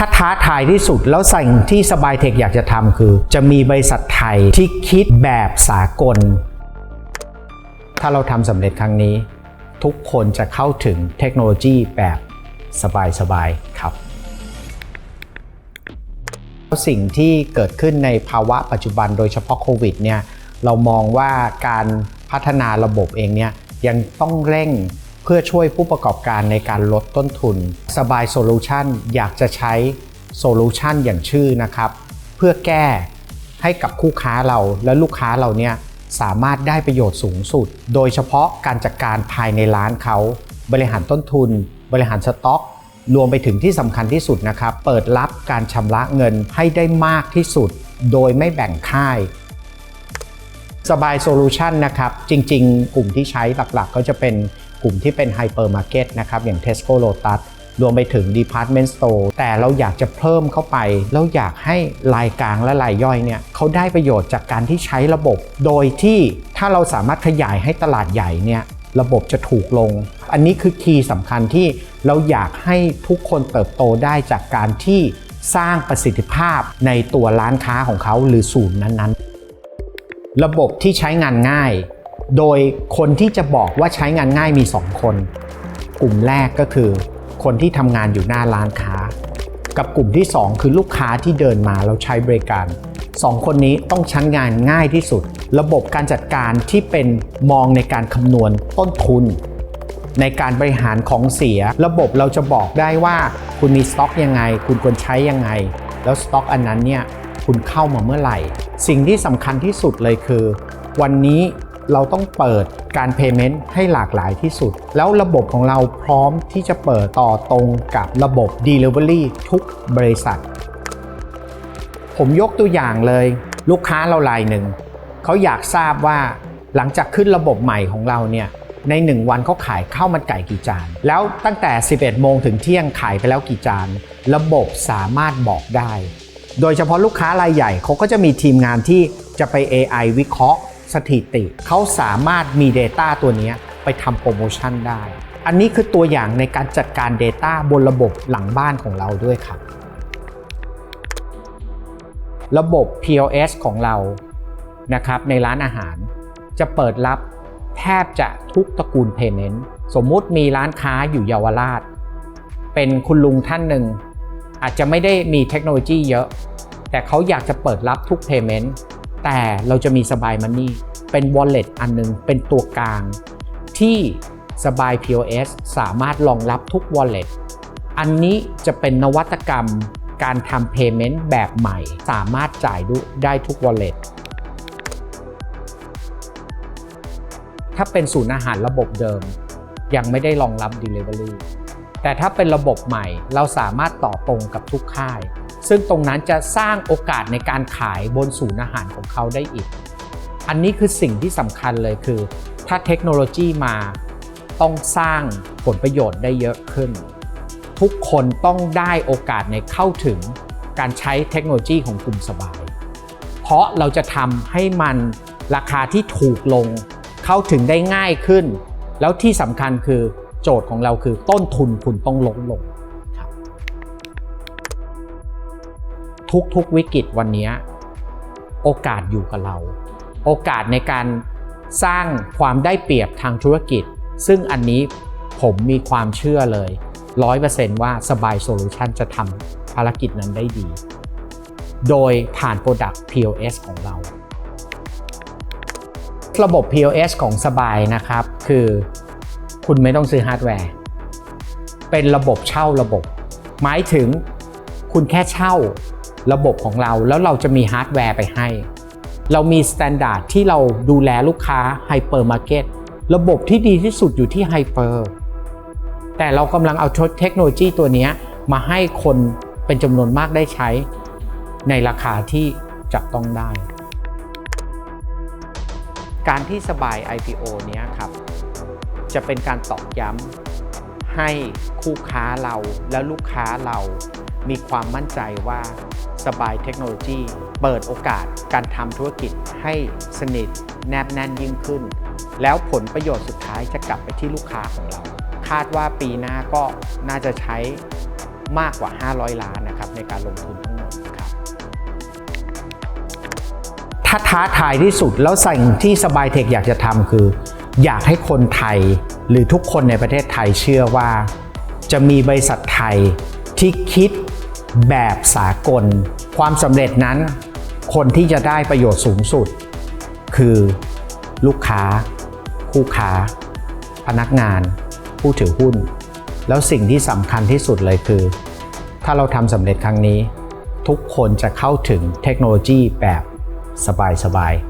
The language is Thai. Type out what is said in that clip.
ถ้าท้าทายที่สุดแล้วสิ่งที่สบายเทคอยากจะทำคือ จะมีบริษัทไทยที่คิดแบบสากล ถ้าเราทำสำเร็จครั้งนี้ ทุกคนจะเข้าถึงเทคโนโลยีแบบสบายๆครับสิ่งที่เกิดขึ้นในภาวะปัจจุบันโดยเฉพาะโควิดเนี่ยเรามองว่าการพัฒนาระบบเองเนี่ยยังต้องเร่ง พื่อช่วยผู้ประกอบการในการลดต้นทุน สบายโซลูชันอยากจะใช้โซลูชันอย่างชื่อนะครับ เพื่อแก้ให้กับคู่ค้าเราและลูกค้าเราเนี่ยสามารถได้ประโยชน์สูงสุด โดยเฉพาะการจัดการภายในร้านเขา บริหารต้นทุน บริหารสต็อก รวมไปถึงที่สำคัญที่สุดนะครับ เปิดรับการชำระเงินให้ได้มากที่สุด โดยไม่แบ่งค่าย สบายโซลูชันนะครับ จริง ๆ กลุ่มที่ใช้หลักๆ ก็จะเป็นกลุ่มที่เป็นไฮเปอร์มาร์เก็ตนะครับ อย่าง Tesco Lotus รวมไปถึง Department Store แต่เราอยากจะเพิ่มเข้าไปแล้วอยากให้รายกลางและรายย่อยเนี่ยเขาได้ประโยชน์จากการที่ใช้ระบบ โดยที่ถ้าเราสามารถขยายให้ตลาดใหญ่เนี่ยระบบจะถูกลง อันนี้คือคีย์สำคัญที่เราอยากให้ทุกคนเติบโตได้จากการที่สร้างประสิทธิภาพในตัวร้านค้าของเขาหรือศูนย์นั้นๆ ระบบที่ใช้งานง่าย โดยคนที่จะบอกว่าใช้งานง่ายมี 2 คน กลุ่มแรกก็คือคนที่ทำงานอยู่หน้าร้านค้า กับกลุ่มที่ 2 คือลูกค้าที่เดินมาแล้วใช้บริการ 2 คนนี้ต้องใช้นงานง่ายที่สุด ระบบการจัดการที่เป็นมองในการคำนวณต้นทุน ในการบริหารของเสีย ระบบเราจะบอกได้ว่า คุณมีสต็อกยังไง คุณควรใช้ยังไง แล้วสต็อกอันนั้นเนี่ยคุณเข้ามาเมื่อไหร่ สิ่งที่สำคัญที่สุดเลยคือ วันนี้เราต้องเปิดการ Payment ให้หลากหลายที่สุด แล้วระบบของเราพร้อมที่จะเปิดต่อตรงกับระบบ Delivery ทุกบริษัท ผมยกตัวอย่างเลย ลูกค้าเรารายหนึ่ง เขาอยากทราบว่าหลังจากขึ้นระบบใหม่ของเราเนี่ยใน 1 วันเขาขายข้าวมันไก่กี่จาน แล้วตั้งแต่ 11 โมงถึงเที่ยงขายไปแล้วกี่จาน ระบบสามารถบอกได้ โดยเฉพาะลูกค้ารายใหญ่เขาก็จะมีทีมงานที่จะไป AI วิเคราะห์ สถิติ เขาสามารถมี Data ตัวนี้ไปทำโปรโมชั่นได้ อันนี้คือตัวอย่างในการจัดการ Data บนระบบหลังบ้านของเราด้วยครับ ระบบ POS ของเรานะครับในร้านอาหารจะเปิดรับแทบจะทุกตระกูล Payment สมมุติมีร้านค้าอยู่เยาวราช เป็นคุณลุงท่านหนึ่ง อาจจะไม่ได้มีเทคโนโลยีเยอะ แต่เขาอยากจะเปิดรับทุก Payment แต่เราจะมีสบายมันนี่เป็น Wallet อันหนึง เป็นตัวกลาง ที่สบาย POS สามารถรองรับทุก Wallet อันนี้จะเป็นนวัตกรรมการทำ Payment แบบใหม่ สามารถจ่ายได้ทุก Wallet ถ้าเป็นศูนย์อาหารระบบเดิม ยังไม่ได้รองรับ Delivery แต่ถ้าเป็นระบบใหม่เราสามารถต่อตรงกับทุกค่าย ซึ่งตรงนั้นจะสร้างโอกาสในการขายบนศูนย์อาหารของเขาได้อีก อันนี้คือสิ่งที่สำคัญเลยคือ ถ้าเทคโนโลยีมาต้องสร้างผลประโยชน์ได้เยอะขึ้น ทุกคนต้องได้โอกาสในเข้าถึงการใช้เทคโนโลยีของกลุ่มสบาย เพราะเราจะทำให้มันราคาที่ถูกลง เข้าถึงได้ง่ายขึ้น แล้วที่สำคัญคือ โจทย์ของเราคือต้นทุนคุณต้องลดลงครับทุกๆวิกฤตวันนี้ โอกาสอยู่กับเรา โอกาสในการสร้างความได้เปรียบทางธุรกิจ ซึ่งอันนี้ผมมีความเชื่อเลย100%ว่าสบายโซลูชันจะทำภารกิจนั้นได้ดี โดยผ่าน Product POS ของเรา ระบบ POS ของสบายนะครับ คือ คุณไม่ต้องซื้อฮาร์ดแวร์ เป็นระบบเช่าระบบ หมายถึงคุณแค่เช่าระบบของเรา แล้วเราจะมีฮาร์ดแวร์ไปให้ เรามีสแตนดาร์ดที่เราดูแลลูกค้าไฮเปอร์มาร์เก็ตระบบที่ดีที่สุดอยู่ที่ไฮเปอร์แต่เรากำลังเอาเทคโนโลยีตัวนี้มาให้คนเป็นจำนวนมากได้ใช้ ในราคาที่จับต้องได้ การที่สบาย IPO เนี้ยครับ จะเป็นการตอกย้ำให้คู่ค้าเราและลูกค้าเรามีความมั่นใจว่าสบายเทคโนโลยีเปิดโอกาสการทำธุรกิจให้สนิทแนบแน่นยิ่งขึ้น แล้วผลประโยชน์สุดท้ายจะกลับไปที่ลูกค้าของเรา คาดว่าปีหน้าก็น่าจะใช้มากกว่า 500 ล้านนะครับครับในการลงทุนทั้งหมดครับถ้าท้าทายที่สุดแล้วสิ่งที่สบายเทคอยากจะทำคือ อยากให้คนไทยหรือทุกคนในประเทศไทยเชื่อว่า จะมีบริษัทไทยที่คิดแบบสากล ความสำเร็จนั้น คนที่จะได้ประโยชน์สูงสุด คือลูกค้า คู่ค้า พนักงาน ผู้ถือหุ้น แล้วสิ่งที่สำคัญที่สุดเลยคือ ถ้าเราทำสำเร็จครั้งนี้ ทุกคนจะเข้าถึงเทคโนโลยีแบบสบายๆ